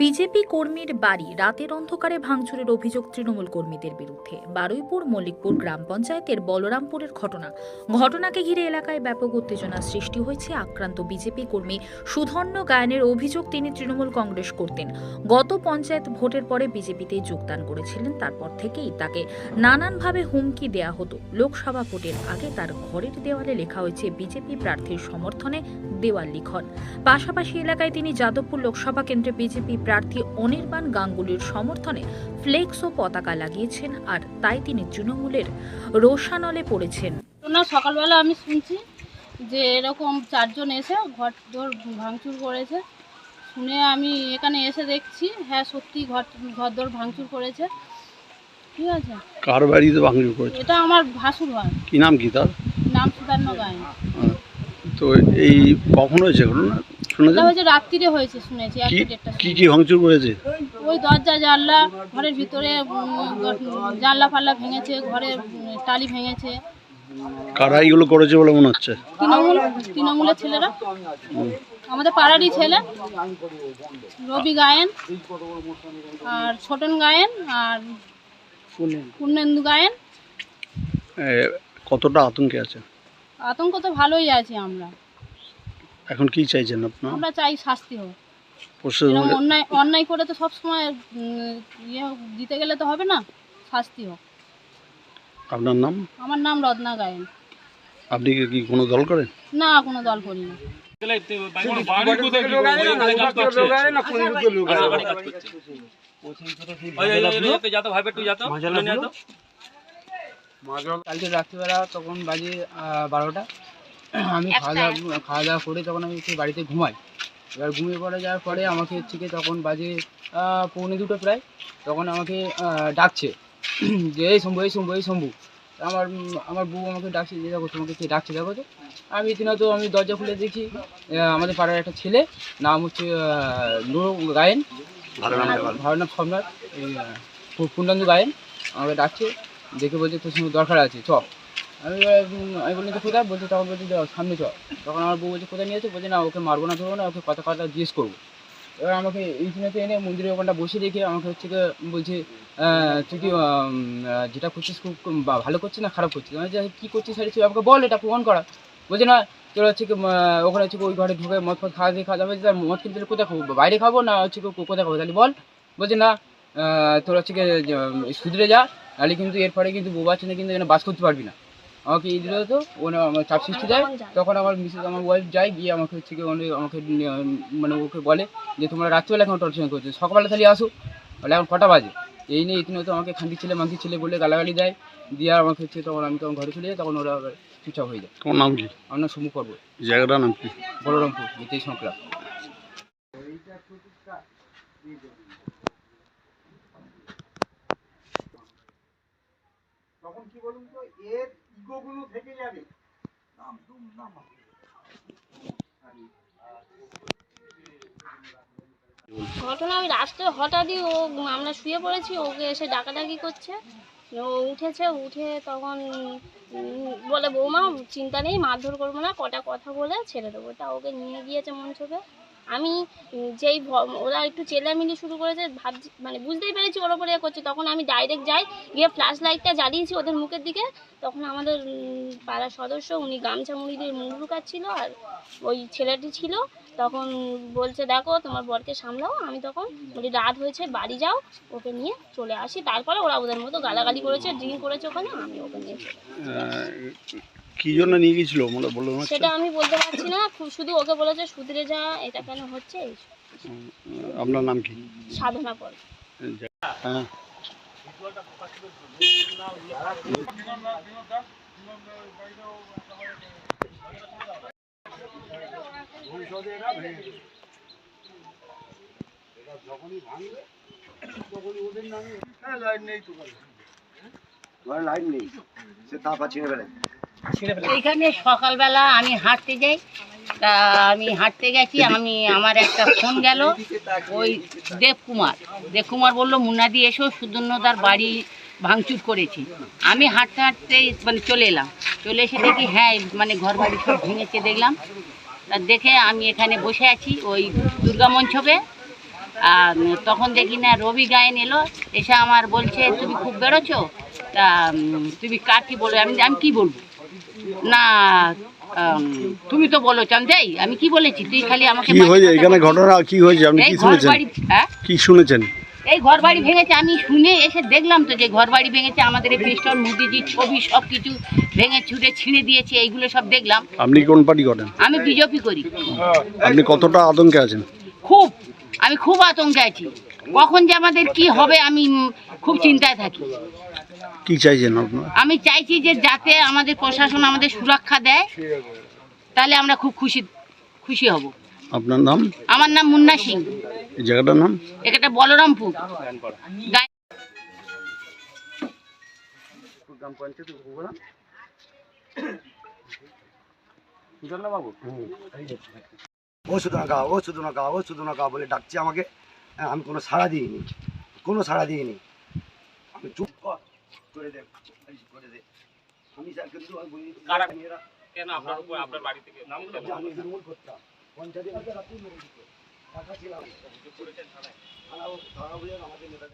BJP কর্মীর বাড়ি রাতের অন্ধকারে ভাঙচুরের অভিযোগ তৃণমূল কর্মীদের বিরুদ্ধে। বারুইপুর, মল্লিকপুর গ্রাম পঞ্চায়েতের বলরামপুরের ঘটনা। ঘটনাকে ঘিরে এলাকায় ব্যাপক উত্তেজনা সৃষ্টি হয়েছে আক্রান্ত বিজেপি কর্মী সুধন্য গায়নের অভিযোগ তিনি তৃণমূল কংগ্রেস করতেন। গত পঞ্চায়েত ভোটের পরে বিজেপিতে যোগদান করেছিলেন, তারপর থেকেই তাকে নানানভাবে হুমকি দেয়া হতো। লোকসভা ভোটের আগে তার ঘরের দেওয়ালে লেখা হয়েছে, বিজেপি প্রার্থীর সমর্থনে দেওয়াল লিখন। পাশাপাশি এলাকায় তিনি যাদবপুর লোকসভা কেন্দ্রে বিজেপি প্রার্থী অনির্বাণ গাঙ্গুলির সমর্থনে ফ্লেক্স ও পতাকা লাগিয়েছেন আর তাই তিনি তৃণমূলের রোষানলে পড়েছেন। না সকালবেলা আমি শুনছি যে এরকম চারজন এসে ঘর দোর ভাঙচুর করেছে। শুনে আমি এখানে এসে দেখছি হ্যাঁ সত্যি ঘর ঘর দোর ভাঙচুর করেছে। ঠিক আছে? কার বাড়িতে ভাঙচুর করেছে? এটা আমার ভাসুর হয় কি নাম কি তার? নাম সুধার্ণ গায়ে তো এই কখন হয়েছে ঘটনা? হয়েছে রাত্রিরে হয়েছে শুনেছি কি একটা দেড়টা কি কি ভাঙচুর করেছে? ওই দরজা জানলা ঘরের ভিতরে উম, জানলা ফাল্লা ভেঙেছে উম, টালি ভেঙেছে। কারা এইগুলো করেছে বলে মনে হচ্ছে? তৃণমূল তৃণমূলের ছেলেরা? আমাদের পাড়ারই ছেলে রবি গায়েন আর ছোটন গায়েন আর পূর্ণেন্দু গায়েন। এ, কতটা আতঙ্কে আছে? আতঙ্ক তো ভালোই আছে আমরা। এখন কি চাইছেন আপনার? আমরা চাই শাস্তি হোক। এরকম অন্যায় অন্যায় করে তো সবসময় উম, ইয়ে দিতে গেলে তো হবে না শাস্তি হোক। আপনার নাম? আমার নাম রত্না গায়েন। আপনি কি- কি কোনো দল করেন? না কোনো দল করি না। কালকে রাত্রিবেলা তখন বাজে আহ, বারোটা। আমি খাওয়া দাওয়া খাওয়া দাওয়া করে তখন আমি একটু বাড়িতে ঘুমাই। এবার ঘুমিয়ে পড়ে যাওয়ার পরে আমাকে হচ্ছে কি তখন বাজে পৌনে দুটো প্রায় তখন আমাকে ডাকছে। যে এই শম্ভু এই শম্ভু এই শম্ভু। আমার আমার বউ আমাকে ডাকছে যে দেখো তোমাকে কে ডাকছে দেখো তো। আমি তো আমি দরজা খুলে দেখি আমাদের পাড়ার একটা ছেলে নাম হচ্ছে নুর গায়েন। ভারনাথ সম্রাট এই আহ, পূর্ণান্দু গায়েন। আমাকে ডাকছে দেখে বলছে তোর সঙ্গে দরকার আছে চ। আমি আমি বললাম তো কোথায়? বলছে তখন বলছে "দাও, সামনে চ তখন আমার বউ বলছে কোথায় নিয়েছে বলছে না ওকে মারবো না ধরবো না ওকে কথা কথা জিজ্ঞেস করব। এবার আমাকে এইখানেতে এনে মন্দিরের ওখানটা বসে রেখে আমাকে হচ্ছে গিয়ে বলছে তুই কি যেটা করছিস খুব ভালো করছিস না খারাপ করছিস? আমি কী করছিস তুই আমাকে বল এটা প্রমাণ করা। বলছে না তোর হচ্ছে কি ওখানে হচ্ছে কি ওই ঘরে ঢুকে মদ ফদ খাওয়া দিয়ে খাওয়া বলছে, মদ কিনতে কোথায় খাব? বাইরে খাব না হচ্ছে কি কোথায় খাব? তাহলে বল। বলছে না তোর হচ্ছে কি যে, সুধরে যা নাহলে কিন্তু এরপরে কিন্তু বউ বাচ্চা কিন্তু এখানে বাস করতে পারবি না। আমাকে এই দিল তো ও আমার চাপ সৃষ্টি দেয়। তখন আমার মিসেস আমার ওয়াইফ যায় গিয়ে আমাকে হচ্ছে কি অনেক আমাকে মানে ওকে বলে যে তোমরা রাত্রিবেলা এখন টর্চার করছ সকালবেলা তাহলে আসো। বলে এখন কটা বাজে? এই নিয়ে ইতিমধ্যে আমাকে খান্তি ছেলে মাংকি ছেলে বলে গালাগালি দেয়। দিয়ে আর আমাকে হচ্ছে তখন আমি তখন ঘরে চলে যাই তখন ওরা চুপচাপ হয়ে যায়। তোমার নাম কি? আমরা সম্মুখ করব জায়গাটার নাম কি? বলরামপুর গীতেই সংক্রা ঘটনা আমি রাস্তায় হঠাৎই ও আমরা শুয়ে পড়েছি ওকে এসে ডাকাডাকি করছে। ও উঠেছে উঠে তখন বলে বৌমা চিন্তা নেই মারধর করব না কটা কথা বলে ছেড়ে দেবো। তা ওকে নিয়ে গিয়েছে মঞ্চকে আমি যেই ওরা একটু চেলামিলি শুরু করেছে ভাবছি মানে বুঝতেই পেরেছি ওর ওপরে করছে। তখন আমি ডাইরেক্ট যাই গিয়ে ফ্ল্যাশ লাইটটা জ্বালিয়েছি ওদের মুখের দিকে। তখন আমাদের পাড়ার সদস্য উনি গামছা মুড়ি দিয়ে মুখ লুকাচ্ছিল আর ওই ছেলেটি ছিল। তখন বলছে দেখো তোমার বরকে সামলাও আমি তখন বলি রাত হয়েছে বাড়ি যাও ওকে নিয়ে চলে আসি। তারপরে ওরা ওদের মতো গালাগালি করেছে ড্রিঙ্ক করেছে ওখানে আমি ওকে নিয়ে কি জন্য নিয়ে গেছিল সেটা আমি বলতে পারছি না। শুধু ওকে বলেছে সুধরে যা এটা কেন হচ্ছে? আপনার নাম কি? সাধনা পর হ্যাঁ। এইখানে সকালবেলা আমি হাঁটতে যাই। তা আমি হাঁটতে গেছি, আমি, আমার একটা ফোন গেল, ওই দেবকুমার। দেবকুমার বলল, মুন্নাদি এসো সুদর্ণদার বাড়ি ভাঙচুর করেছি। আমি হাঁটতে হাঁটতে মানে চলে এলাম। চলে এসে দেখি হ্যাঁ মানে ঘর বাড়ি সব ভেঙেছে দেখলাম। দেখে আমি এখানে বসে আছি, ওই দুর্গা মঞ্চপে। আর তখন দেখি না, রবি গায়েন এলো, এসে আমার বলছে, তুমি খুব বেরোছো তা তুমি কার কি বলো? আমি আমি কি বলব? না তুমি তো বলো চান্দাই আমি কি বলেছি? তুই খালি আমাকে কি হয়েছে? এখানে ঘটনা কি হয়েছে? আপনি কি শুনেছেন? হ্যাঁ? কি শুনেছেন? এই ঘর বাড়ি ভেঙেছে আমি শুনে এসে দেখলাম তো যে ঘর বাড়ি ভেঙেছে আমাদের এই মোদিজির ছবি সব কিছু ভেঙে ছুটে ছিঁড়ে দিয়েছে এইগুলো সব দেখলাম। আপনি কোন পার্টি করেন? আমি বিজেপি করি। আপনি কতটা আতঙ্কে আছেন? খুব আমি খুব আতঙ্কে আছি। কখন যে আমাদের কি হবে আমি খুব চিন্তায় থাকি। কি চাইছেন আপনার? আমি চাইছি যে যাতে আমাদের প্রশাসন আমাদের সুরক্ষা দেয় তাহলে আমরা খুব খুশি খুশি হব। আপনার নাম? আমার নাম মুন্না সিং। এই জায়গাটার নাম? এটা বলরামপুর। গায়ে- ও শুধু না গা ও শুধু না গা ও শুধু না গা বলে ডাকছে আমাকে। আমি কোনো সাড়া দিইনি। কোনো সাড়া দিইনি। আমি চুপ কর। করে দে করে দে। আমি স্যার কিন্তু আর বলি কেন আপনার আপনার বাড়ি থেকে? আমি তৃণমূল করতাম পঞ্চায়েত টাকা ছিলাম আমাদের।